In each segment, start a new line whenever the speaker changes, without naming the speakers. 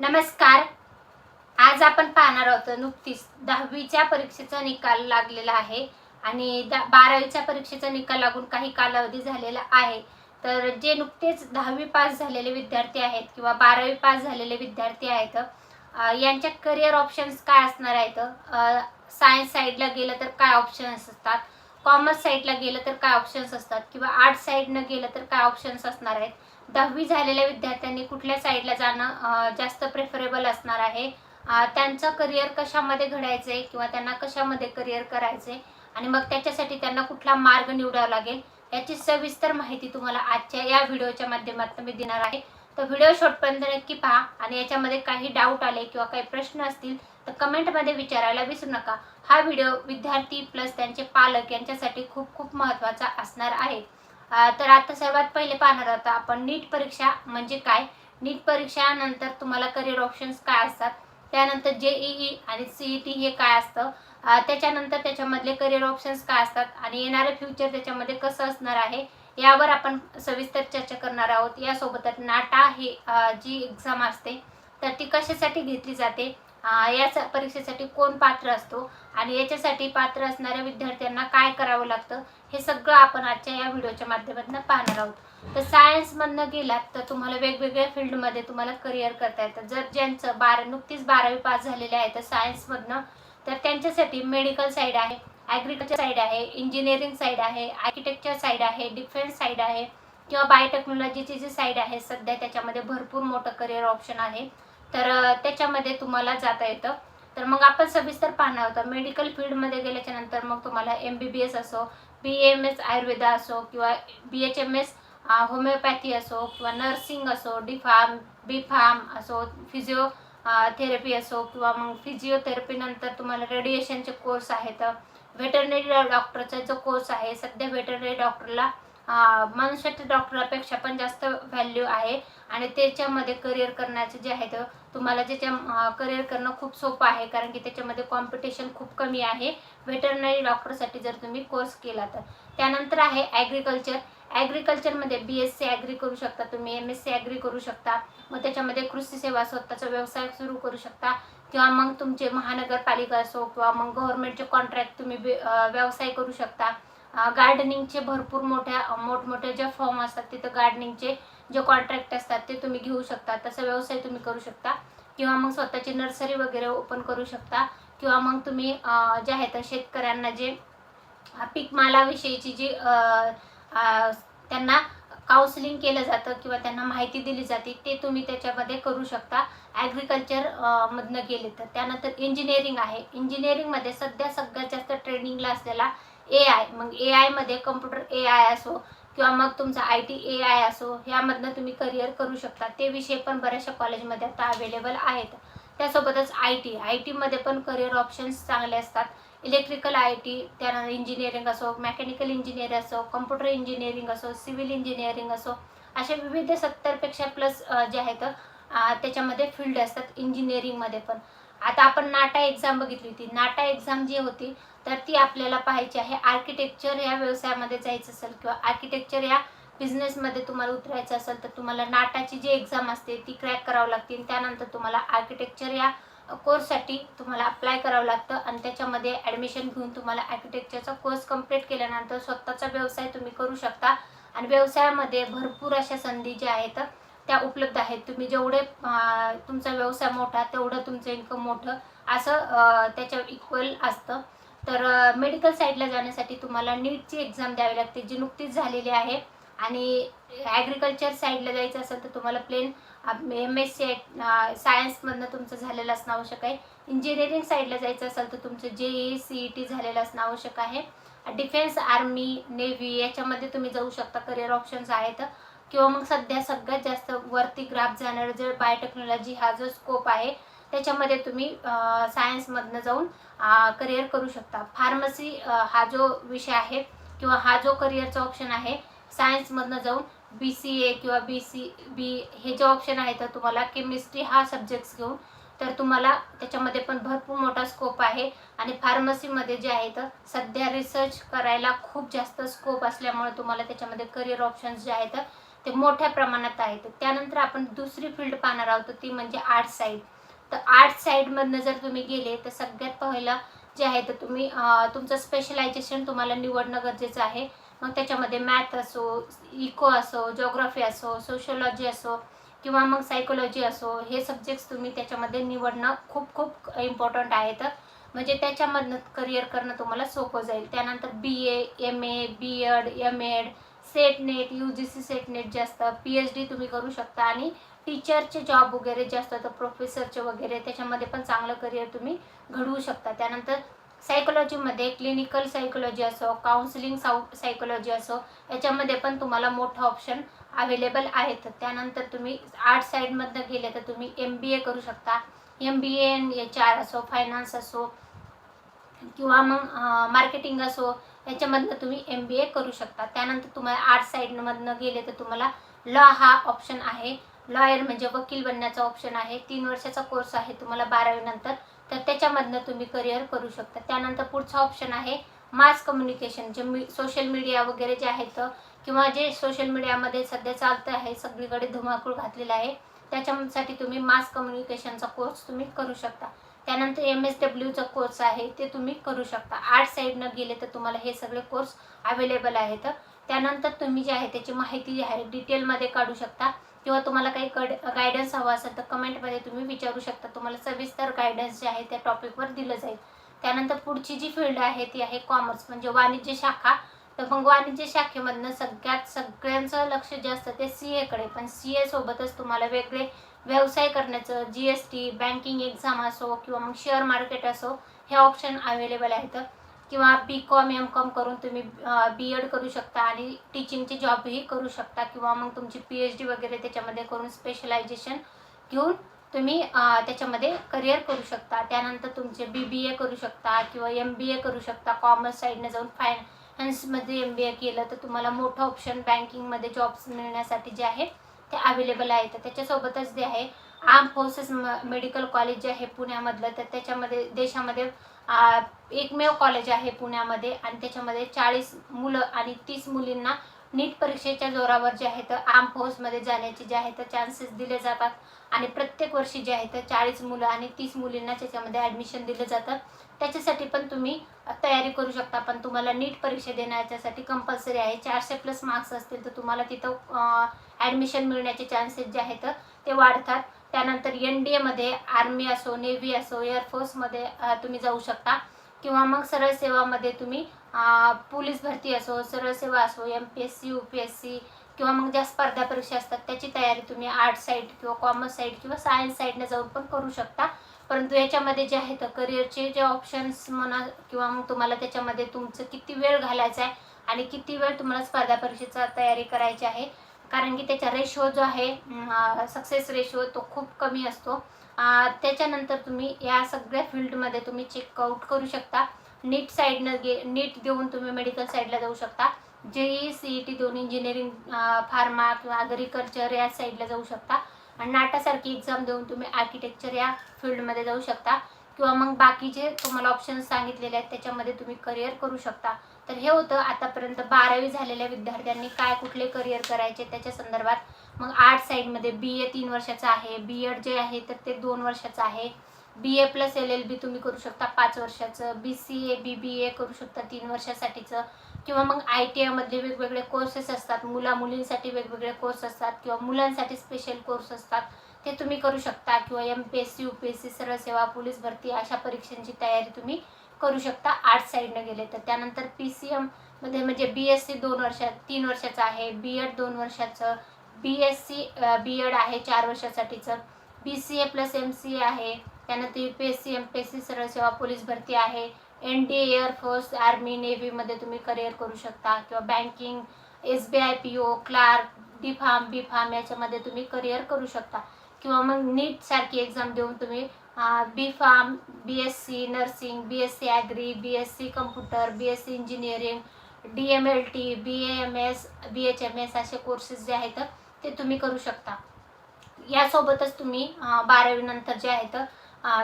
नमस्कार. आज आपण पाहणार आहोत नुकतीच दहावीच्या परीक्षेचा निकाल लागलेला आहे आणि द बारावीच्या परीक्षेचा निकाल लागून काही कालावधी झालेला आहे. तर जे नुकतेच दहावी पास झालेले विद्यार्थी आहेत किंवा बारावी पास झालेले विद्यार्थी आहेत यांच्या करिअर ऑप्शन्स काय असणार आहेत? सायन्स साईडला गेलं तर काय ऑप्शन्स असतात? कॉमर्स साईडला गेलं तर काय ऑप्शन्स असतात? किंवा आर्ट साईडनं गेलं तर काय ऑप्शन्स असणार आहेत? दहावी झालेल्या विद्यार्थ्यांनी कुठल्या साईडला जाणं जास्त प्रेफरेबल असणार आहे? त्यांचं करिअर कशामध्ये घडायचं आहे किंवा त्यांना कशामध्ये करिअर करायचे आणि मग त्याच्यासाठी त्यांना कुठला मार्ग निवडावा लागेल? याची सविस्तर माहिती तुम्हाला आजच्या या व्हिडिओच्या माध्यमातून मी देणार आहे. तर व्हिडिओ शॉर्टपर्यंत नक्की पहा आणि याच्यामध्ये काही डाऊट आले किंवा काही प्रश्न असतील तर कमेंटमध्ये विचारायला विसरू नका. हा व्हिडिओ विद्यार्थी प्लस त्यांचे पालक यांच्यासाठी खूप खूप महत्त्वाचा असणार आहे. तर आता सर्वात पहिले पाहणार आहोत आपण नीट परीक्षा म्हणजे काय? नीट परीक्षानंतर तुम्हाला करिअर ऑप्शन्स काय असतात? त्यानंतर जेईई आणि सीईटी हे काय असतं? त्याच्यानंतर त्याच्यामधले करिअर ऑप्शन्स काय असतात? आणि येणारं फ्युचर त्याच्यामध्ये कसं असणार आहे? यावर आपण सविस्तर चर्चा करणार आहोत. यासोबतच नाटा हे जी एक्झाम असते तर ती कशासाठी घेतली जाते? या स- परीक्षेसाठी कोण पात्र असतो? आणि याच्यासाठी पात्र असणाऱ्या विद्यार्थ्यांना काय करावं लागतं? हे सगळं आपण आजच्या या व्हिडिओच्या माध्यमातून पाहणार आहोत. तर सायन्समधनं गेलात तर तुम्हाला वेगवेगळ्या फील्डमध्ये तुम्हाला करिअर करता येतं. जर ज्यांचं बारा नुकतीच बारावी पास झालेले आहे तर सायन्समधनं तर त्यांच्यासाठी मेडिकल साईड आहे ॲग्रिकल्चर साईड आहे इंजिनिअरिंग साईड आहे आर्किटेक्चर साईड आहे डिफेन्स साईड आहे किंवा बायोटेक्नॉलॉजीची जी साईड आहे सध्या त्याच्यामध्ये भरपूर मोठं करिअर ऑप्शन आहे. तर त्याच्यामध्ये तुम्हाला जाता येतं. तर मग आपण सविस्तर पाहणार होतं मेडिकल फील्डमध्ये गेल्याच्यानंतर मग तुम्हाला एम बी बी एस असो बी एम एस आयुर्वेदा असो किंवा B H M S homeopathy असो किंवा नर्सिंग असो डी फार्म बी फार्म असो फिजिओ थेरपी असो किंवा मग फिजिओथेरपीनंतर तुम्हाला रेडिएशनचे कोर्स आहेत. व्हेटरनरी डॉक्टरचा जो कोर्स आहे सध्या व्हेटरनरी डॉक्टरला मनुष्याच्या डॉक्टरापेक्षा पण जास्त व्हॅल्यू आहे. आणि त्याच्यामध्ये करिअर करण्याचं जे आहे तर तुम्हाला ज्याच्या करिअर करणं खूप सोपं आहे. कारण की त्याच्यामध्ये कॉम्पिटिशन खूप कमी आहे. व्हेटरनरी डॉक्टरसाठी जर तुम्ही कोर्स केला तर. त्यानंतर आहे ॲग्रिकल्चर ॲग्रिकल्चरमध्ये बी एस सी ॲग्री करू शकता तुम्ही एम एस सी ॲग्री करू शकता. मग त्याच्यामध्ये कृषी सेवा स्वतःचा व्यवसाय सुरू करू शकता. किंवा मग तुमचे महानगरपालिका असो किंवा मग गव्हर्नमेंटचे कॉन्ट्रॅक्ट तुम्ही व्यवसाय करू शकता. गार्डनिंगचे भरपूर मोठ्या मोठमोठ्या ज्या फॉर्म असतात तिथं गार्डनिंगचे जे कॉन्ट्रॅक्ट असतात ते तुम्ही घेऊ शकता. तसा व्यवसाय तुम्ही करू शकता. किंवा मग स्वतःची नर्सरी वगैरे ओपन करू शकता. किंवा मग तुम्ही जे आहेत शेतकऱ्यांना जे पीकमालाविषयीची पीक मालाविषयीची जी त्यांना काउन्सिलिंग केलं जातं किंवा त्यांना माहिती दिली जाते ते तुम्ही त्याच्यामध्ये करू शकता. ॲग्रिकल्चर मधनं गेले तर. त्यानंतर इंजिनिअरिंग आहे. इंजिनिअरिंगमध्ये सध्या सगळ्यात जास्त ट्रेनिंगला असलेला ए आय मग ए आयमध्ये कम्प्युटर ए आय असो किंवा मग तुमचा आय टी ए आय असो ह्यामधनं तुम्ही करिअर करू शकता. ते विषय पण बऱ्याचशा कॉलेजमध्ये आता अवेलेबल आहेत. त्यासोबतच आय टी आय टीमध्ये पण करिअर ऑप्शन्स चांगले असतात. इलेक्ट्रिकल आय टी त्यानंतर इंजिनिअरिंग असो मेकॅनिकल इंजिनिअर असो कम्प्युटर इंजिनिअरिंग असो सिव्हिल इंजिनिअरिंग असो असे विविध सत्तरपेक्षा प्लस जे आहेत त्याच्यामध्ये फील्ड असतात इंजिनिअरिंगमध्ये पण. आता आपण नाटा एक्झाम बघितली होती. नाटा एक्झाम जी होती तर ती आपल्याला पाहायची आहे. आर्किटेक्चर या व्यवसायामध्ये जायचं असेल किंवा आर्किटेक्चर या बिझनेसमध्ये तुम्हाला उतरायचं असेल तर तुम्हाला नाटाची जी एक्झाम असते ती क्रॅक करावं लागते. आणि त्यानंतर तुम्हाला आर्किटेक्चर या कोर्ससाठी तुम्हाला अप्लाय करावं लागतं. आणि त्याच्यामध्ये ॲडमिशन घेऊन तुम्हाला आर्किटेक्चरचा कोर्स कंप्लीट केल्यानंतर स्वतःचा व्यवसाय तुम्ही करू शकता. आणि व्यवसायामध्ये भरपूर अशा संधी ज्या आहेत त्या उपलब्ध आहेत. तुम्ही जेवढे तुमचा व्यवसाय मोठा तेवढं तुमचं इन्कम मोठं असं त्याच्या इक्वल असतं. तर मेडिकल साईडला जाण्यासाठी तुम्हाला नीटची एक्झाम द्यावी लागते जी नुकतीच झालेली आहे. आणि ॲग्रिकल्चर साईडला जायचं असेल तर तुम्हाला प्लेन एम एस सी सायन्समधनं तुमचं झालेलं असणं आवश्यक आहे. इंजिनिअरिंग साईडला जायचं असेल तर तुमचं जे ई सी ई टी झालेलं असणं आवश्यक आहे. डिफेन्स आर्मी नेव्ही याच्यामध्ये तुम्ही जाऊ शकता करिअर ऑप्शन्स आहेत. किंवा मग सध्या सगळ्यात जास्त वरती ग्राफ जाणारं जर बायोटेक्नॉलॉजी हा जो स्कोप आहे त्याच्यामध्ये तुम्ही सायन्समधनं जाऊन करिअर करू शकता. फार्मसी हा जो विषय आहे किंवा हा जो करिअरचा ऑप्शन आहे सायन्समधनं जाऊन बी सी ए किंवा बी सी बी हे जे ऑप्शन आहे तर तुम्हाला केमिस्ट्री हा सब्जेक्ट्स घेऊन तर तुम्हाला त्याच्यामध्ये पण भरपूर मोठा स्कोप आहे. आणि फार्मसीमध्ये जे आहे तर सध्या रिसर्च करायला खूप जास्त स्कोप असल्यामुळे तुम्हाला त्याच्यामध्ये करिअर ऑप्शन्स जे आहेत ते मोठ्या प्रमाणात आहेत. त्यानंतर आपण दुसरी फील्ड पाहणार आहोत ती म्हणजे आर्ट साईड तर आर्ट साईडमधनं जर तुम्ही गेले तर सगळ्यात पहिलं जे आहे तर तुम्ही तुमचं स्पेशलायझेशन तुम्हाला निवडणं गरजेचं आहे. मग त्याच्यामध्ये मॅथ असो इको असो जॉग्राफी असो सोशोलॉजी असो किंवा मग सायकोलॉजी असो हे सब्जेक्ट्स तुम्ही त्याच्यामध्ये निवडणं खूप खूप इम्पॉर्टंट आहे. तर म्हणजे त्याच्यामधनं करिअर करणं तुम्हाला सोपं जाईल. त्यानंतर B A M A B Ed M Ed SET NET U G C SET NET जे असतं पी एच डी तुम्ही करू शकता. आणि टीचरचे जॉब वगैरे जे असतात तर प्रोफेसरचे वगैरे त्याच्यामध्ये पण चांगलं करिअर तुम्ही घडवू शकता. त्यानंतर सायकोलॉजीमध्ये क्लिनिकल सायकोलॉजी असो काउन्सिलिंग साऊ सायकोलॉजी असो याच्यामध्ये पण तुम्हाला मोठं ऑप्शन अवेलेबल आहेत. त्यानंतर तुम्ही आर्ट साईडमधनं गेले तर तुम्ही एम बी ए करू शकता. M B N H R असो फायनान्स असो किंवा मग मार्केटिंग असो याच्यामधनं तुम्ही एम बी ए करू शकता. त्यानंतर तुम्हाला आर्ट साईडमधनं गेले तर तुम्हाला लॉ हा ऑप्शन आहे. लॉयर म्हणजे वकील बनण्याचा ऑप्शन आहे. तीन वर्षाचा कोर्स आहे तुम्हाला बारावीनंतर तर त्याच्यामधनं तुम्ही करिअर करू शकता. त्यानंतर पुढचा ऑप्शन आहे मास कम्युनिकेशन जे मी सोशल मीडिया वगैरे जे आहेत किंवा जे सोशल मीडियामध्ये सध्या चालतं आहे सगळीकडे धुमाकूळ घातलेला आहे त्याच्यासाठी तुम्ही मास कम्युनिकेशनचा कोर्स तुम्ही करू शकता. त्यानंतर एम एस डब्ल्यूचा कोर्स आहे ते तुम्ही करू शकता. आर्ट साईडनं गेले तर तुम्हाला हे सगळे कोर्स अवेलेबल आहेत. त्यानंतर तुम्ही जे आहे त्याची माहिती जी आहे डिटेलमध्ये काढू शकता. किंवा तुम्हाला काही कड गायडन्स हवा असेल तर कमेंटमध्ये तुम्ही विचारू शकता. तुम्हाला सविस्तर गायडन्स जे आहे त्या टॉपिकवर दिलं जाईल. त्यानंतर पुढची जी फील्ड आहे ती आहे कॉमर्स म्हणजे वाणिज्य शाखा. तर मग वाणिज्य शाखेमधनं सगळ्यात सगळ्यांचं लक्ष जे असतं ते सी एकडे पण सी ए सोबतच तुम्हाला वेगळे व्यवसाय करण्याचं G S T banking exam असो किंवा मग शेअर मार्केट असो हे ऑप्शन अवेलेबल आहेत. किंवा बी कॉम एम कॉम करून तुम्ही बी एड करू शकता आणि टीचिंगचे जॉबही करू शकता किंवा मग तुमची पी एच डी वगैरे त्याच्यामध्ये करून स्पेशलायझेशन घेऊन तुम्ही त्याच्यामध्ये करिअर करू शकता. त्यानंतर तुमचे बी बी ए करू शकता किंवा एम बी ए करू शकता. कॉमर्स साईडने जाऊन फायनान्समध्ये एम बी ए केलं तर तुम्हाला मोठं ऑप्शन बँकिंगमध्ये जॉब्स मिळण्यासाठी जे आहे ते अवेलेबल आहे तर त्याच्यासोबतच जे आहे आर्म फोर्सेस मेडिकल कॉलेज जे आहे पुण्यामधलं. तर त्याच्यामध्ये देशामध्ये एकमेव कॉलेज आहे पुण्यामध्ये. आणि त्याच्यामध्ये चाळीस मुलं आणि तीस मुलींना नीट परीक्षेच्या जोरावर जे आहे तर आर्म फोर्समध्ये जाण्याचे जे आहे तर चान्सेस दिले जातात. आणि प्रत्येक वर्षी जे आहे तर चाळीस मुलं आणि तीस मुलींना त्याच्यामध्ये ॲडमिशन दिलं जातं. त्याच्यासाठी पण तुम्ही तयारी करू शकता. पण तुम्हाला नीट परीक्षा देण्याच्यासाठी कंपल्सरी आहे. चारशे प्लस मार्क्स असतील तर तुम्हाला तिथं ॲडमिशन मिळण्याचे चान्सेस जे आहेत ते वाढतात. त्यानंतर एन डी एमध्ये आर्मी असो नेव्ही असो एअरफोर्समध्ये तुम्ही जाऊ शकता. किंवा मग सरळ सेवामध्ये तुम्ही पोलीस भरती असो सरळ सेवा असो M P S C U P S C किंवा मग ज्या स्पर्धा परीक्षा असतात त्याची तयारी तुम्ही आर्ट साईड किंवा कॉमर्स साईड किंवा सायन्स साईडने जाऊन पण करू शकता. परंतु याच्यामध्ये जे आहे तर करिअरचे जे ऑप्शन्स म्हणा किंवा मग तुम्हाला त्याच्यामध्ये तुमचं किती वेळ घालायचा आहे आणि किती वेळ तुम्हाला स्पर्धा परीक्षेचा तयारी करायची आहे कारण की त्याचा रेशो जो आहे सक्सेस रेशो तो खूप कमी असतो. त्याच्यानंतर तुम्ही या सगळ्या फील्डमध्ये तुम्ही चेकआउट करू शकता. नीट साईडनं गे नीट देऊन तुम्ही मेडिकल साईडला जाऊ शकता. J E C E T देऊन इंजिनिअरिंग फार्मा किंवा ॲग्रिकल्चर या साईडला जाऊ शकता. आणि नाटासारखी एक्झाम देऊन तुम्ही आर्किटेक्चर या फील्डमध्ये जाऊ शकता. किंवा मग बाकीचे तुम्हाला ऑप्शन्स सांगितलेले आहेत त्याच्यामध्ये तुम्ही करिअर करू शकता. तर हे होतं आतापर्यंत बारावी झालेल्या विद्यार्थ्यांनी काय कुठले करिअर करायचे त्याच्या संदर्भात. मग आर्ट साईडमध्ये बी ए तीन वर्षाचं आहे बी एड जे आहे तर ते दोन वर्षाचं आहे. B A plus L L B तुम्ही करू शकता पाच वर्षाचं. बी C A B B A करू शकता तीन वर्षासाठीचं. किंवा मग आय टी आयमध्ये वेगवेगळे कोर्सेस असतात. मुला मुलींसाठी वेगवेगळे कोर्स असतात किंवा मुलांसाठी स्पेशल कोर्स असतात. ते तुम्ही करू शकता. किंवा M P S C U P S C सरळ सेवा पोलीस भरती अशा परीक्षांची तयारी तुम्ही करू शकता आर्ट साईडनं गेले तर. त्यानंतर पी सी एममध्ये म्हणजे बी एस सी दोन वर्षात तीन वर्षाचं आहे. बी एड दोन वर्षाचं. B S C B Ed आहे चार वर्षासाठीचं. B C A plus M C A आहे. त्यानंतर U P S C M P S C सरळ सेवा पोलीस भरती आहे. N D air force army नेव्हीमध्ये तुम्ही करिअर करू शकता. किंवा banking S B I P O clerk D pharm B pharm याच्यामध्ये तुम्ही करिअर करू शकता. किंवा मग नीट सारखी एक्झाम देऊन तुम्ही B pharm B S C nursing B S C agri B S C computer B S C engineering D M L T B A M S B H M S असे courses जे आहेत ते तुम्ही करू शकता. यासोबतच तुम्ही बारावीनंतर जे आहेत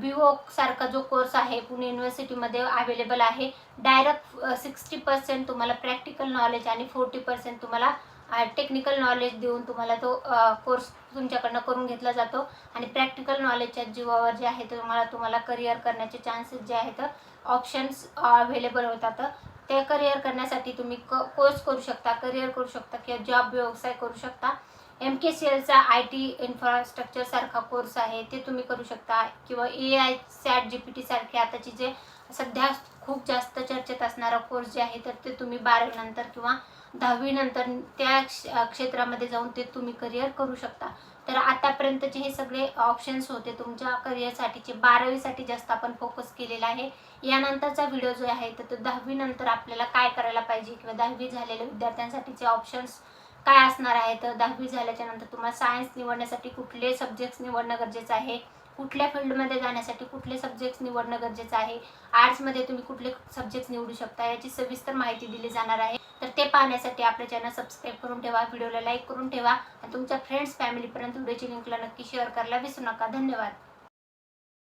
बी सारखा जो कोर्स आहे पुणे युनिव्हर्सिटीमध्ये अवेलेबल आहे डायरेक्ट सिक्स्टी पर्सेंट तुम्हाला प्रॅक्टिकल नॉलेज आणि फोर्टी पर्सेंट तुम्हाला टेक्निकल नॉलेज देऊन तुम्हाला तो कोर्स तुमच्याकडनं करून घेतला जातो. आणि प्रॅक्टिकल नॉलेजच्या जीवावर जे आहे ते तुम्हाला तुम्हाला करिअर करण्याचे चान्सेस जे आहेत ऑप्शन्स अवेलेबल होतात. ते करिअर करण्यासाठी तुम्ही क कोर्स करू शकता करिअर करू शकता किंवा जॉब व्यवसाय करू शकता. एम के सी एलचा आय टी इन्फ्रास्ट्रक्चरसारखा कोर्स आहे ते तुम्ही करू शकता. किंवा A I SAT G P T सारखे आताची जे सध्या खूप जास्त चर्चेत असणारा कोर्स जे आहे तर ते तुम्ही बारावीनंतर किंवा दहावीनंतर त्या क्षेत्रामध्ये जाऊन ते तुम्ही करिअर करू शकता. तर आतापर्यंतचे हे सगळे ऑप्शन्स होते तुमच्या करिअरसाठीचे बारावीसाठी जास्त आपण फोकस केलेला आहे. यानंतरचा व्हिडिओ जो आहे तर तो दहावीनंतर आपल्याला काय करायला पाहिजे किंवा दहावी झालेल्या विद्यार्थ्यांसाठीचे ऑप्शन्स काय असणार आहे? तर दहावी झाल्याच्यानंतर तुम्हाला सायन्स निवडण्यासाठी कुठले सब्जेक्ट्स निवडणं गरजेचं आहे? कुठल्या फील्डमध्ये जाण्यासाठी कुठले सब्जेक्ट्स निवडणं गरजेचं आहे? आर्ट्समध्ये तुम्ही कुठले सब्जेक्ट्स निवडू शकता? याची सविस्तर माहिती दिली जाणार आहे. तर ते पाहण्यासाठी आपले चॅनल सबस्क्राईब करून ठेवा व्हिडिओला लाईक करून ठेवा आणि तुमच्या फ्रेंड्स फॅमिलीपर्यंत व्हिडिओची लिंकला नक्की शेअर करायला विसरू नका. धन्यवाद.